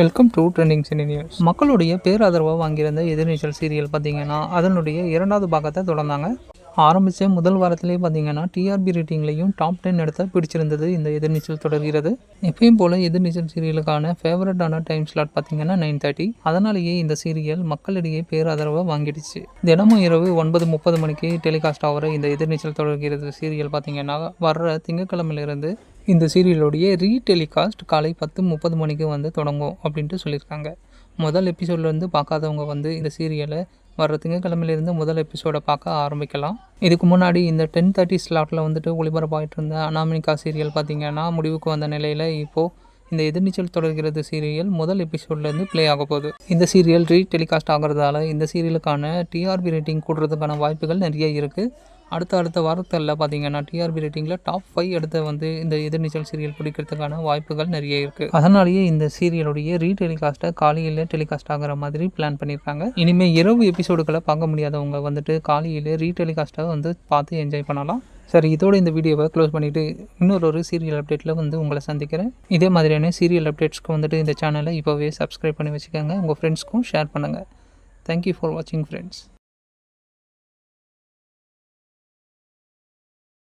Welcome to trending cine news மக்களுடைய பேராதரவை வாங்கியிருந்த எதிர்நீச்சல் serial பார்த்தீங்கன்னா அதனுடைய இரண்டாவது பாகத்தை தொடர்ந்தாங்க. ஆரம்பித்த முதல் வாரத்திலே பார்த்தீங்கன்னா டிஆர்பி ரேட்டிங்லையும் டாப் டென் இடத்த பிடிச்சிருந்தது இந்த எதிர்நீச்சல் தொடர்கிறது. எப்பயும் போல் எதிர்நீச்சல் சீரியலுக்கான ஃபேவரட்டான டைம் ஸ்லாட் பார்த்தீங்கன்னா நைன் தேர்ட்டி அதனாலேயே இந்த சீரியல் மக்களிடையே பேராதரவை வாங்கிடுச்சு. தினமும் இரவு ஒன்பது முப்பது மணிக்கு டெலிகாஸ்ட் ஆகிற இந்த எதிர்நீச்சல் தொடர்கிறது சீரியல் பார்த்தீங்கன்னா வர்ற திங்கக்கிழமையிலிருந்து இந்த சீரியலுடைய ரீடெலிகாஸ்ட் காலை பத்து முப்பது மணிக்கு வந்து தொடங்கும் அப்படின்ட்டு சொல்லியிருக்காங்க. முதல் எபிசோட்லேருந்து பார்க்காதவங்க வந்து இந்த சீரியலை வர திங்கக்கிழமையிலேருந்து முதல் எபிசோடை பார்க்க ஆரம்பிக்கலாம். இதுக்கு முன்னாடி இந்த டென் தேர்ட்டி ஸ்லாட்டில் வந்துட்டு ஒளிபரப்பாகிட்டு இருந்த அனாமினிகா சீரியல் பார்த்தீங்கன்னா முடிவுக்கு வந்த நிலையில் இப்போது இந்த எதிர்நீச்சல் தொடர்கிறது சீரியல் முதல் எபிசோட்லேருந்து ப்ளே ஆக போகுது. இந்த சீரியல் ரீ டெலிகாஸ்ட் ஆகிறதால இந்த சீரியலுக்கான டிஆர்பி ரேட்டிங் கூடுறதுக்கான வாய்ப்புகள் நிறைய இருக்குது அடுத்த அடுத்த வாரத்தில் பார்த்தீங்கன்னா டிஆர்பி ரேட்டிங்கில் டாப் ஃபைவ் எடுத்த வந்து இந்த எதிர்நீச்சல் சீரியல் பிடிக்கிறதுக்கான வாய்ப்புகள் நிறைய இருக்குது அதனாலேயே இந்த சீரியலுடைய ரீ டெலிகாஸ்ட்டை காலையில் டெலிகாஸ்ட் ஆகிற மாதிரி பிளான் பண்ணியிருக்காங்க இனிமேல் இரவு எபிசோடுகளை பார்க்க முடியாதவங்க வந்துட்டு காலையில் ரீ டெலிகாஸ்ட்டை வந்து பார்த்து என்ஜாய் பண்ணலாம். சரி இதோட இந்த வீடியோவை க்ளோஸ் பண்ணிவிட்டு இன்னொரு ஒரு சீரியல் அப்டேட்டில் வந்து உங்களை சந்திக்கிறேன். இதே மாதிரியான சீரியல் அப்டேட்ஸ்க்கு வந்துட்டு இந்த சேனலை இப்போவே சப்ஸ்கிரைப் பண்ணி வச்சுக்கோங்க. உங்கள் ஃப்ரெண்ட்ஸ்க்கும் ஷேர் பண்ணுங்கள் தேங்க்யூ ஃபார் வாட்சிங் ஃப்ரெண்ட்ஸ்